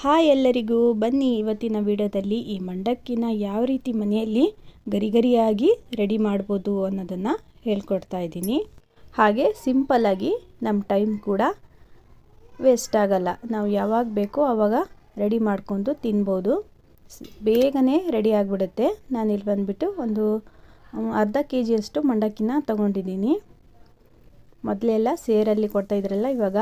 Hi ಎಲ್ಲರಿಗೂ, ಬನ್ನಿ ಇವತ್ತಿನ ವಿಡಿಯೋದಲ್ಲಿ ಈ ಮಂಡಕ್ಕಿನ ಯಾವ ರೀತಿ ಮನೆಯಲ್ಲಿ ಗರಿಗರಿಯಾಗಿ ರೆಡಿ ಮಾಡ್ಬೋದು ಅನ್ನೋದನ್ನು ಹೇಳ್ಕೊಡ್ತಾ ಇದ್ದೀನಿ. ಹಾಗೆ ಸಿಂಪಲ್ಲಾಗಿ ನಮ್ಮ ಟೈಮ್ ಕೂಡ ವೇಸ್ಟ್ ಆಗಲ್ಲ. ನಾವು ಯಾವಾಗ ಬೇಕೋ ಆವಾಗ ರೆಡಿ ಮಾಡ್ಕೊಂಡು ತಿನ್ಬೋದು. ಬೇಗನೆ ರೆಡಿ ಆಗಿಬಿಡುತ್ತೆ. ಇಲ್ಲಿ ಬಂದುಬಿಟ್ಟು ಒಂದು ಅರ್ಧ ಕೆ ಜಿಯಷ್ಟು ಮಂಡಕ್ಕಿನ ತೊಗೊಂಡಿದ್ದೀನಿ. ಮೊದಲೆಲ್ಲ ಸೇರಲ್ಲಿ ಕೊಡ್ತಾಯಿದ್ರಲ್ಲ ಇವಾಗ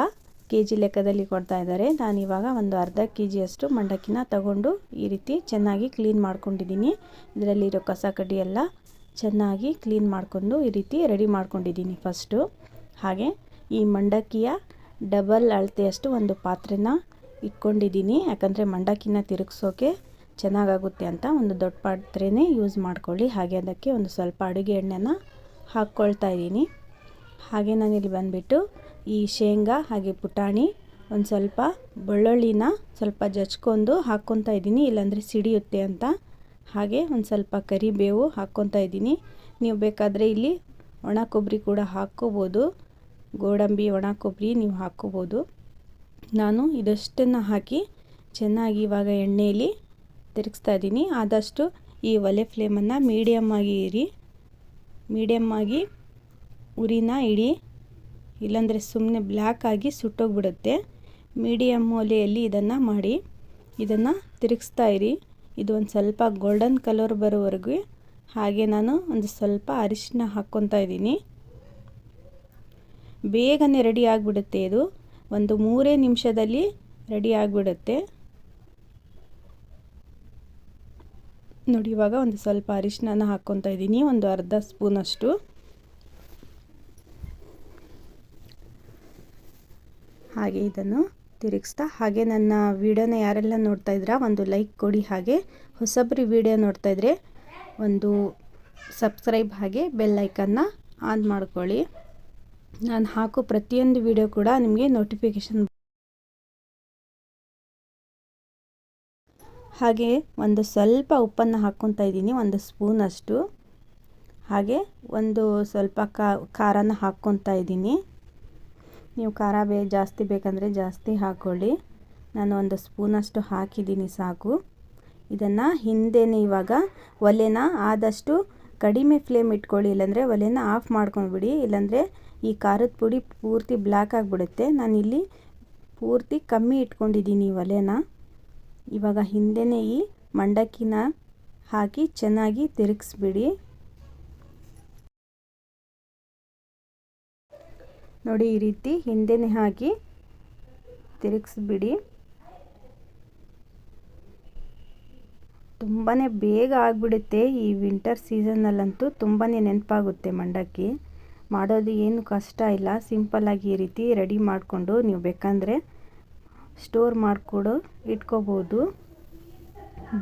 ಕೆ ಜಿ ಲೆಕ್ಕದಲ್ಲಿ ಕೊಡ್ತಾ ಇದ್ದಾರೆ. ನಾನು ಇವಾಗ ಒಂದು ಅರ್ಧ ಕೆ ಜಿಯಷ್ಟು ಮಂಡಕ್ಕಿನ ತಗೊಂಡು ಈ ರೀತಿ ಚೆನ್ನಾಗಿ ಕ್ಲೀನ್ ಮಾಡ್ಕೊಂಡಿದ್ದೀನಿ. ಇದರಲ್ಲಿರೋ ಕಸ ಕಡ್ಡಿ ಎಲ್ಲ ಚೆನ್ನಾಗಿ ಕ್ಲೀನ್ ಮಾಡಿಕೊಂಡು ಈ ರೀತಿ ರೆಡಿ ಮಾಡ್ಕೊಂಡಿದ್ದೀನಿ ಫಸ್ಟು. ಹಾಗೆ ಈ ಮಂಡಕ್ಕಿಯ ಡಬಲ್ ಅಳತೆಯಷ್ಟು ಒಂದು ಪಾತ್ರೆನ ಇಟ್ಕೊಂಡಿದ್ದೀನಿ. ಯಾಕಂದರೆ ಮಂಡಕ್ಕಿನ ತಿರುಗಿಸೋಕೆ ಚೆನ್ನಾಗಾಗುತ್ತೆ ಅಂತ ಒಂದು ದೊಡ್ಡ ಪಾತ್ರೆನೇ ಯೂಸ್ ಮಾಡ್ಕೊಳ್ಳಿ. ಹಾಗೆ ಅದಕ್ಕೆ ಒಂದು ಸ್ವಲ್ಪ ಅಡುಗೆ ಎಣ್ಣೆನ ಹಾಕ್ಕೊಳ್ತಾ ಇದ್ದೀನಿ. ಹಾಗೆ ನಾನಿಲ್ಲಿ ಬಂದುಬಿಟ್ಟು ಈ ಶೇಂಗಾ ಹಾಗೆ ಪುಟಾಣಿ ಒಂದು ಸ್ವಲ್ಪ ಬೆಳ್ಳುಳ್ಳಿನ ಸ್ವಲ್ಪ ಜಚ್ಕೊಂಡು ಹಾಕ್ಕೊತಾ ಇದ್ದೀನಿ, ಇಲ್ಲಾಂದರೆ ಸಿಡಿಯುತ್ತೆ ಅಂತ. ಹಾಗೆ ಒಂದು ಸ್ವಲ್ಪ ಕರಿಬೇವು ಹಾಕ್ಕೊತಾ ಇದ್ದೀನಿ. ನೀವು ಬೇಕಾದರೆ ಇಲ್ಲಿ ಒಣ ಕೊಬ್ಬರಿ ಕೂಡ ಹಾಕ್ಕೋಬೋದು. ಗೋಡಂಬಿ ಒಣ ಕೊಬ್ಬರಿ ನೀವು ಹಾಕ್ಕೋಬೋದು. ನಾನು ಇದಷ್ಟನ್ನು ಹಾಕಿ ಚೆನ್ನಾಗಿ ಇವಾಗ ಎಣ್ಣೆಯಲ್ಲಿ ತಿರುಗಿಸ್ತಾ ಇದ್ದೀನಿ. ಆದಷ್ಟು ಈ ಒಲೆ ಫ್ಲೇಮನ್ನು ಮೀಡಿಯಮ್ ಆಗಿ ಇರಿ. ಮೀಡಿಯಮ್ ಆಗಿ ಉರಿನ ಇಡಿ. ಇಲ್ಲಾಂದರೆ ಸುಮ್ಮನೆ ಬ್ಲ್ಯಾಕ್ ಆಗಿ ಸುಟ್ಟೋಗ್ಬಿಡುತ್ತೆ. ಮೀಡಿಯಮ್ ಒಲೆಯಲ್ಲಿ ಇದನ್ನು ಮಾಡಿ, ಇದನ್ನು ತಿರುಗಿಸ್ತಾ ಇರಿ. ಇದು ಒಂದು ಸ್ವಲ್ಪ ಗೋಲ್ಡನ್ ಕಲರ್ ಬರೋವರೆಗೂ. ಹಾಗೆ ನಾನು ಒಂದು ಸ್ವಲ್ಪ ಅರಿಶಿನ ಹಾಕ್ಕೊತಾ ಇದ್ದೀನಿ. ಬೇಗನೆ ರೆಡಿ ಆಗಿಬಿಡುತ್ತೆ ಇದು. ಒಂದು ಮೂರೇ ನಿಮಿಷದಲ್ಲಿ ರೆಡಿ ಆಗಿಬಿಡುತ್ತೆ. ನೋಡಿ, ಇವಾಗ ಒಂದು ಸ್ವಲ್ಪ ಅರಿಶಿನ ಹಾಕ್ಕೊತಾ ಇದ್ದೀನಿ. ಒಂದು ಅರ್ಧ ಸ್ಪೂನಷ್ಟು ಹಾಗೆ ಇದನ್ನು ತಿರುಗಿಸ್ತಾ, ಹಾಗೆ ನನ್ನ ವೀಡಿಯೋನ ಯಾರೆಲ್ಲ ನೋಡ್ತಾ ಇದ್ದೀರಾ, ಒಂದು ಲೈಕ್ ಕೊಡಿ. ಹಾಗೆ ಹೊಸಬ್ರಿ ವೀಡಿಯೋ ನೋಡ್ತಾ ಇದ್ರೆ ಒಂದು ಸಬ್ಸ್ಕ್ರೈಬ್ ಹಾಗೆ ಬೆಲ್ ಐಕನ್ನ ಆನ್ ಮಾಡ್ಕೊಳ್ಳಿ. ನಾನು ಹಾಕೋ ಪ್ರತಿಯೊಂದು ವಿಡಿಯೋ ಕೂಡ ನಿಮಗೆ ನೋಟಿಫಿಕೇಷನ್ ಹಾಗೆ ಒಂದು ಸ್ವಲ್ಪ ಉಪ್ಪನ್ನು ಹಾಕ್ಕೊತಾ ಇದ್ದೀನಿ, ಒಂದು ಸ್ಪೂನ್ ಅಷ್ಟು. ಹಾಗೆ ಒಂದು ಸ್ವಲ್ಪ ಖಾರನ ಹಾಕ್ಕೊತಾ ಇದ್ದೀನಿ. ನೀವು ಖಾರ ಬೇ, ಜಾಸ್ತಿ ಬೇಕಂದರೆ ಜಾಸ್ತಿ ಹಾಕ್ಕೊಳ್ಳಿ. ನಾನು ಒಂದು ಸ್ಪೂನಷ್ಟು ಹಾಕಿದ್ದೀನಿ ಸಾಕು. ಇದನ್ನು ಹಿಂದೆನೇ ಇವಾಗ ಒಲೆನ ಆದಷ್ಟು ಕಡಿಮೆ ಫ್ಲೇಮ್ ಇಟ್ಕೊಳ್ಳಿ, ಇಲ್ಲಾಂದರೆ ಒಲೆನ ಆಫ್ ಮಾಡ್ಕೊಂಡ್ಬಿಡಿ. ಇಲ್ಲಾಂದರೆ ಈ ಖಾರದ ಪುಡಿ ಪೂರ್ತಿ ಬ್ಲ್ಯಾಕ್ ಆಗಿಬಿಡುತ್ತೆ. ನಾನು ಇಲ್ಲಿ ಪೂರ್ತಿ ಕಮ್ಮಿ ಇಟ್ಕೊಂಡಿದ್ದೀನಿ ಒಲೆನ. ಇವಾಗ ಹಿಂದೆನೇ ಈ ಮಂಡಕ್ಕಿನ ಹಾಕಿ ಚೆನ್ನಾಗಿ ತಿರುಗಿಸ್ಬಿಡಿ. ನೋಡಿ ಈ ರೀತಿ ಹಿಂದೆನೇ ಹಾಕಿ ತಿರುಗಿಸ್ಬಿಡಿ. ತುಂಬಾ ಬೇಗ ಆಗಿಬಿಡುತ್ತೆ ಈ ವಿಂಟರ್ ಸೀಸನ್ನಲ್ಲಂತೂ ತುಂಬಾ ನೆನಪಾಗುತ್ತೆ ಮಂಡಕ್ಕಿ. ಮಾಡೋದು ಏನು ಕಷ್ಟ ಇಲ್ಲ. ಸಿಂಪಲ್ಲಾಗಿ ಈ ರೀತಿ ರೆಡಿ ಮಾಡಿಕೊಂಡು ನೀವು ಬೇಕಂದರೆ ಸ್ಟೋರ್ ಮಾಡಿಕೊಡು, ಇಟ್ಕೋಬೋದು.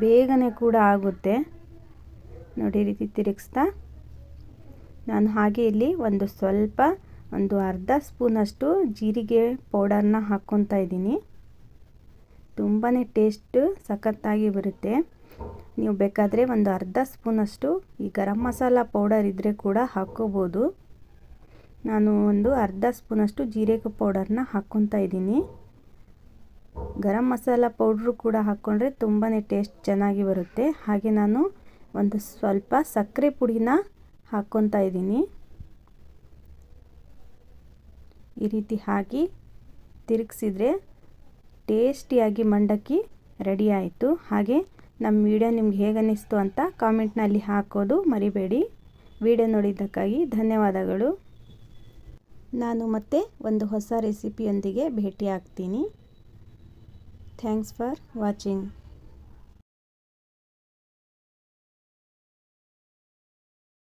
ಬೇಗನೆ ಕೂಡ ಆಗುತ್ತೆ. ನೋಡಿ ರೀತಿ ತಿರುಗಿಸ್ತಾ. ನಾನು ಹಾಗೆ ಇಲ್ಲಿ ಒಂದು ಸ್ವಲ್ಪ ಒಂದು ಅರ್ಧ ಸ್ಪೂನಷ್ಟು ಜೀರಿಗೆ ಪೌಡರ್ನ ಹಾಕ್ಕೊತಾ ಇದ್ದೀನಿ. ತುಂಬಾ ಟೇಸ್ಟ್ ಸಖತ್ತಾಗಿ ಬರುತ್ತೆ. ನೀವು ಬೇಕಾದರೆ ಒಂದು ಅರ್ಧ ಸ್ಪೂನಷ್ಟು ಈ ಗರಂ ಮಸಾಲ ಪೌಡರ್ ಇದ್ದರೆ ಕೂಡ ಹಾಕ್ಕೋಬೋದು. ನಾನು ಒಂದು ಅರ್ಧ ಸ್ಪೂನಷ್ಟು ಜೀರಿಗೆ ಪೌಡರ್ನ ಹಾಕ್ಕೊತಾ ಇದ್ದೀನಿ. ಗರಂ ಮಸಾಲ ಪೌಡ್ರು ಕೂಡ ಹಾಕ್ಕೊಂಡ್ರೆ ತುಂಬಾ ಟೇಸ್ಟ್ ಚೆನ್ನಾಗಿ ಬರುತ್ತೆ. ಹಾಗೆ ನಾನು ಒಂದು ಸ್ವಲ್ಪ ಸಕ್ಕರೆ ಪುಡಿನ ಹಾಕ್ಕೊತಾ ಇದ್ದೀನಿ. ಈ ರೀತಿ ಹಾಕಿ ತಿರುಗಿಸಿದ್ರೆ ಟೇಸ್ಟಿಯಾಗಿ ಮಂಡಕ್ಕಿ ರೆಡಿ ಆಯಿತು. ಹಾಗೆ ನಮ್ಮ ವಿಡಿಯೋ ನಿಮ್ಗೆ ಹೇಗೆ ಅನ್ನಿಸ್ತು ಅಂತ ಕಾಮೆಂಟ್ನಲ್ಲಿ ಹಾಕೋದು ಮರಿಬೇಡಿ. ವಿಡಿಯೋ ನೋಡಿದ್ದಕ್ಕಾಗಿ ಧನ್ಯವಾದಗಳು. ನಾನು ಮತ್ತೆ ಒಂದು ಹೊಸ ರೆಸಿಪಿಯೊಂದಿಗೆ ಭೇಟಿ ಆಗ್ತೀನಿ ಥ್ಯಾಂಕ್ಸ್ ಫಾರ್ ವಾಚಿಂಗ್.